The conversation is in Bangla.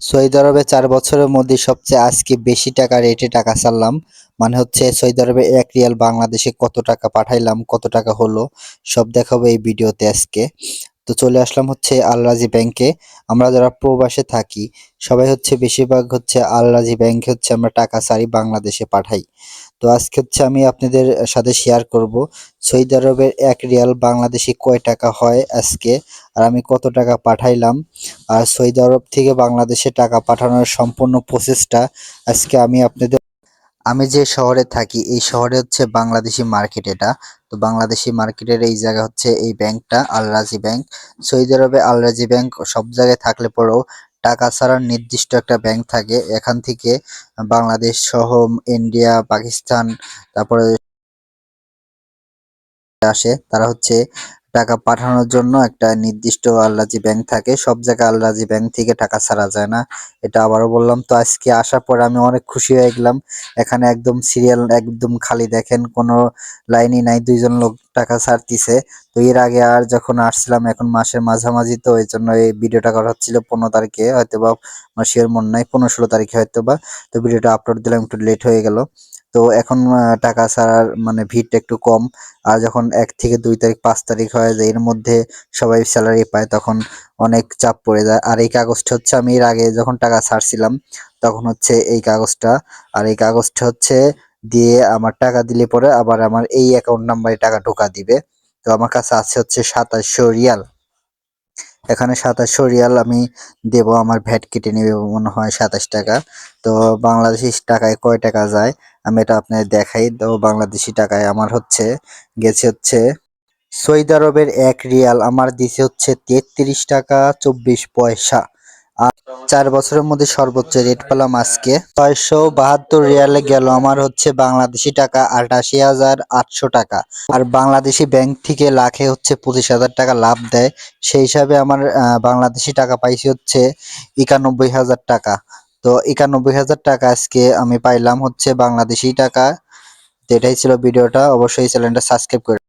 সৌদি আরবে চার বছরের মধ্যে সবচেয়ে আজকে বেশি টাকা রেটে টাকা ছাড়লাম। মানে হচ্ছে সৌদি আরবে এক রিয়াল বাংলাদেশে কত টাকা পাঠাইলাম, কত টাকা হলো, সব দেখাবো এই ভিডিওতে আজকে। তো চলে আসলাম হচ্ছে আলরাজি ব্যাংকে আমরা যারা প্রবাসে থাকি, সবাই হচ্ছে বেশিরভাগ হচ্ছে আলরাজি ব্যাংকে হচ্ছে আমরা টাকা সারি বাংলাদেশে পাঠাই। তো আজকে হচ্ছে আমি আপনাদের সাথে শেয়ার করব সৌদি আরবের এক রিয়াল বাংলাদেশি কয় টাকা হয় আজকে, আর আমি কত টাকা পাঠাইলাম, আর সৌদি আরব থেকে বাংলাদেশে টাকা পাঠানোর সম্পূর্ণ প্রসেসটা আজকে আমি আপনাদের আমি যে শহরে থাকি, এই শহরে হচ্ছে বাংলাদেশি মার্কেট এটা। তো বাংলাদেশি মার্কেটের এই জায়গা হচ্ছে এই ব্যাংকটা আল রাজি ব্যাংক। সৌদি আরবে আলরাজি ব্যাংক সব জায়গায় থাকলে পরেও টাকা ছাড়ার নির্দিষ্ট একটা ব্যাংক থাকে। এখান থেকে বাংলাদেশ সহ ইন্ডিয়া, পাকিস্তান, তারপরে আসে, তারা হচ্ছে টাকা পাঠানোর জন্য একটা নির্দিষ্ট আল্লাজি ব্যাংক থাকে। সব জায়গায় আল্লাজি ব্যাংক থেকে টাকা ছাড়া যায় না। এটা আবারও বললাম, তো আজকে আসার পর আমি অনেক খুশি হয়ে গেলাম। এখানে একদম সিরিয়াল একদম খালি দেখেন, কোনো লাইনই নাই, দুইজন লোক টাকা ছাড়তিছে। তো এর আগে আর যখন আসছিলাম, এখন মাসের মাঝামাঝি, তো এই জন্য এই ভিডিওটা করা হচ্ছিল পনেরো তারিখে হয়তো বা শিওর মনে নাই, পনেরো ষোলো তারিখে হয়তো বা তো ভিডিওটা আপলোড দিলাম, একটু লেট হয়ে গেল। তো এখন টাকা ছাড়ার মানে ভিড়টা একটু কম। আর যখন এক থেকে দুই তারিখ, পাঁচ তারিখ হয় যে এর মধ্যে সবাই স্যালারি পায়, তখন অনেক চাপ পড়ে যায়। আর এই কাগজটা হচ্ছে, আমি এর আগে যখন টাকা ছাড়ছিলাম, তখন হচ্ছে এই কাগজটা। আর এই কাগজটা হচ্ছে দিয়ে আমার টাকা দিলে পরে আবার আমার এই অ্যাকাউন্ট নাম্বারে টাকা ঢোকা দিবে। তো আমার কাছে আছে হচ্ছে সাতাশশো রিয়াল। এখানে সাতাশশো রিয়াল আমি দেব, আমার ভ্যাট কেটে নেবে মনে হয় সাতাশ টাকা। তো বাংলাদেশি টাকায় কয় টাকা যায়? আমি এটা আপনাদের দেখাই। তো বাংলাদেশি টাকায় আমার হচ্ছে, গেছে হচ্ছে সৌদি আরবের এক রিয়াল, আমার দিছে হচ্ছে তেত্রিশ টাকা চব্বিশ পয়সা। আর চার বছরের মধ্যে সর্বোচ্চ রেট পেলাম আজকে। ছয়শো বাহাত্তর রিয়ালে গেল আমার হচ্ছে বাংলাদেশি টাকা আটাশি হাজার আটশো টাকা। আর বাংলাদেশি ব্যাংক থেকে লাখে হচ্ছে পঁচিশ হাজার টাকা লাভ দেয়। সেই হিসাবে আমার বাংলাদেশি টাকা পাইছি হচ্ছে একানব্বই হাজার টাকা। তো একানব্বই হাজার টাকা আজকে আমি পাইলাম হচ্ছে বাংলাদেশি টাকা। তো এটাই ছিল ভিডিওটা। অবশ্যই চ্যানেলটা সাবস্ক্রাইব করে